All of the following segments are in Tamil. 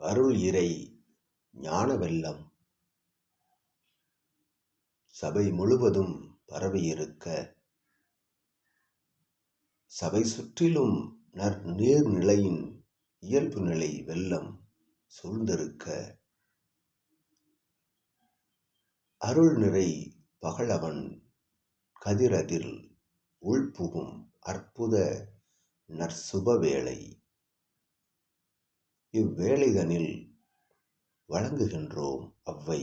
அருள் இறை ஞான வெள்ளம். சபை முழுவதும் பரவியிருக்க சபை சுற்றிலும் நற் நீர்நிலையின் இயல்பு நிலை வெள்ளம் சூழ்ந்திருக்க அருள் நிறை பகலவன் கதிரதில் உள்புகும் அற்புத நற்சுபவேளை இவ்வேளிதனில் வழங்குகின்றோம் அவ்வை.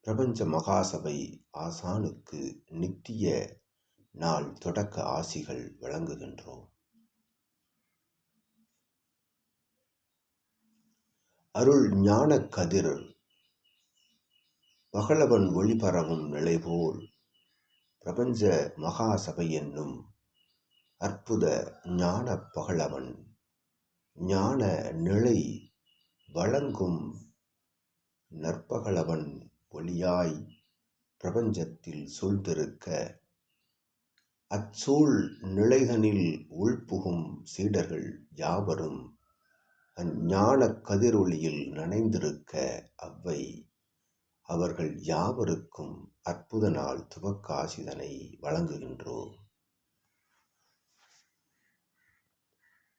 பிரபஞ்ச மகாசபை ஆசானுக்கு நித்திய நாள் தொடக்க ஆசிகள் வழங்குகின்றோம். அருள் ஞான கதிர் பகலவன் ஒளிபரவும் நிலைபோல் பிரபஞ்ச மகாசபை என்னும் அற்புத ஞான பகலவன் ஞான நிலை வழங்கும் நற்பகலவன் ஒளியாய் பிரபஞ்சத்தில் சூழ்ந்திருக்க அச்சூழ் நிலைதனில் உள்புகும் சீடர்கள் யாவரும் அஞ்ஞான கதிரொளியில் நனைந்திருக்க அவ்வை அவர்கள் யாவருக்கும் அற்புத நாள் துவக்காசிதனை வழங்குகின்றோம்.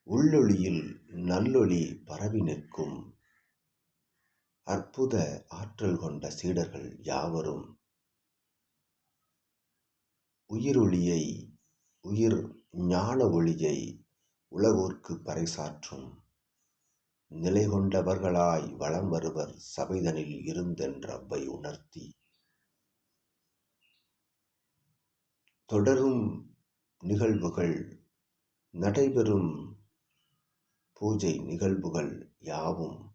உள்ளொளியில் நல்லொளி பரவி நிற்கும். அற்புத ஆற்றல் கொண்ட சீடர்கள் யாவரும் உயிரொளியை உயிர் ஞான ஒளியை உலகோர்க்கு பறைசாற்றும். நிலை கொண்டவர்களாய் வலம் வருவர் சபைதனில் இருந்தென்ற அவ்வை உணர்த்தி. தொடரும் நிகழ்வுகள் நடைபெறும் பூஜை நிகழ்வுகள் யாவும்.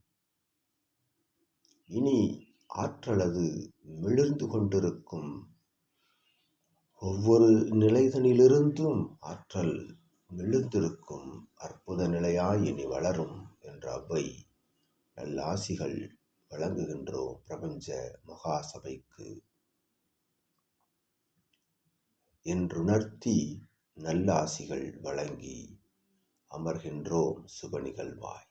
இனி ஆற்றலது மிளிர்ந்து கொண்டிருக்கும். ஒவ்வொரு நிலைதனிலிருந்தும் ஆற்றல் மிளிர்ந்திருக்கும். அற்புத நிலையாய் இனி வளரும் என்ற அவ்வை நல்லாசிகள் வழங்குகின்றோம் பிரபஞ்ச மகாசபைக்கு. என்றுணர்த்தி நல்லாசிகள் வழங்கி அமர்கின்றோம் சுப நிகழ்வாய்.